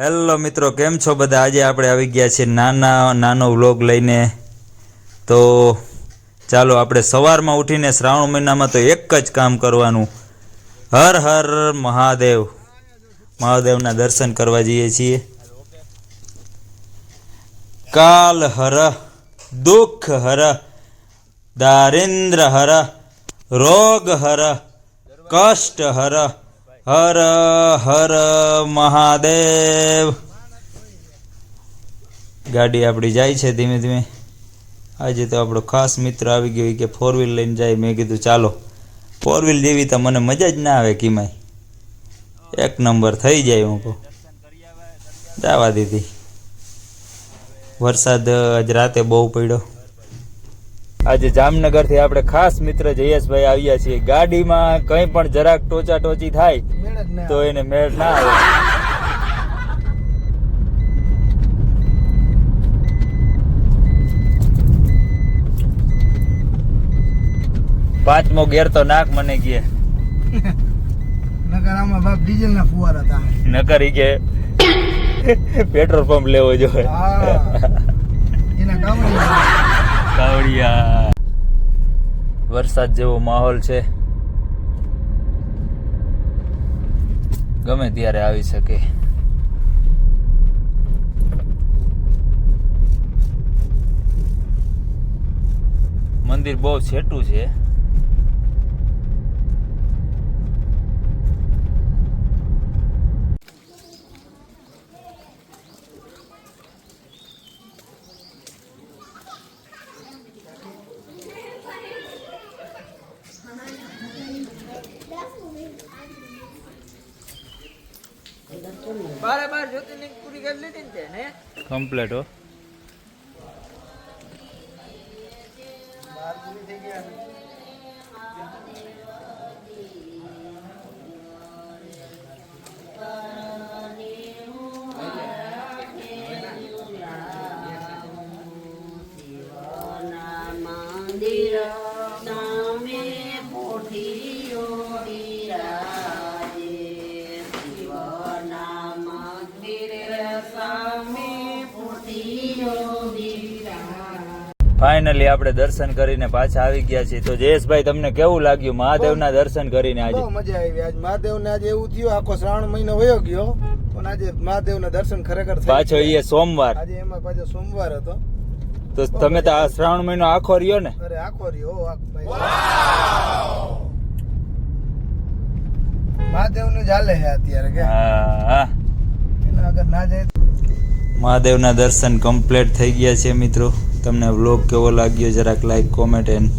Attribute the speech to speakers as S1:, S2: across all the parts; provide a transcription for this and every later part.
S1: Hello મિત્રો, કેમ છો બધા? આજે આપણે આવી ગયા છીએ નાના, નાનો વ્લોગ લઈને. તો ચાલો આપણે સવારમાં ઉઠીને શ્રાવણ મહિનામાં તો એક જ કામ કરવાનું. હર હર મહાદેવ. મહાદેવના દર્શન કરવા જઈએ છીએ. કાલ હર, દુઃખ હર દારિન્દ્ર હર, રોગ હર, કષ્ટ હર હર હર મહાદેવ. ગાડી આપણી જાય છે ધીમે ધીમે. આજે તો આપણો ખાસ મિત્ર આવી ગયો કે ફોર વ્હીલ લઈને જાય. મેં કીધું, ચાલો ફોર વ્હીલ જેવી તો મને મજા જ ના આવે કિમાય. એક નંબર થઈ જાય હું કહું. જવા દીધી. વરસાદ આજ રાતે બહુ પડ્યો. આજે જામનગરથી આપણે ખાસ મિત્ર જયેશભાઈ આવ્યા છીએ. ગાડીમાં કંઈ પણ જરાક ટોચા ટોચી થાય તો એને મેળ ના આવે. પાંચમો ગેર તો નાક મને કે
S2: નકર આમાં બાપ ડીઝલ ના ફુવારા હતા.
S1: નકર ઈ કે પેટ્રોલ પંપ લેવો જોઈએ.
S2: એના કાવડિયા.
S1: કાવડિયા. વરસાદ જેવો માહોલ છે. ગમે ત્યારે આવી શકે. મંદિર બહુ છેટું છે.
S2: બારે બાર જ્યોતિર્લિંગ પૂરી કરી લીધી ને તેને.
S1: કમ્પ્લીટ હો.
S2: બાર પૂરી થઈ ગયા
S3: મંદિર પોઠીઓ
S1: ફાઇનલી આપણે દર્શન કરીને પાછા આવી ગયા છીએ. તો જયેશભાઈ તમને કેવું લાગ્યું? મહાદેવના દર્શન કરીને આજે?
S2: મજા આવી આજ. મહાદેવ ને આજે એવું થયું આખો શ્રાવણ મહિનો વયો ગયો પણ આજે મહાદેવના દર્શન ખરેખર
S1: પાછો એ સોમવાર.
S2: આજે એમાં પાછો સોમવાર હતો.
S1: તો તમે તો આ શ્રાવણ મહિનો આખો રહ્યો ને?
S2: અરે આખો રહ્યો મહાદેવનું મહાદેવનું ચાલે છે અત્યારે કે?
S1: હા
S2: એના આગળ ના જાય
S1: મહાદેવના દર્શન કમ્પ્લીટ થઈ ગયા છે મિત્રો. તમને વ્લોગ કેવો લાગ્યો જરાક લાઈક કોમેન્ટ એન્ડ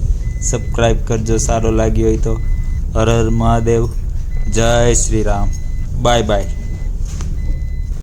S1: સબસ્ક્રાઈબ કરજો. સારો લાગ્યો હોય તો. હર હર મહાદેવ. જય શ્રી રામ. Bye bye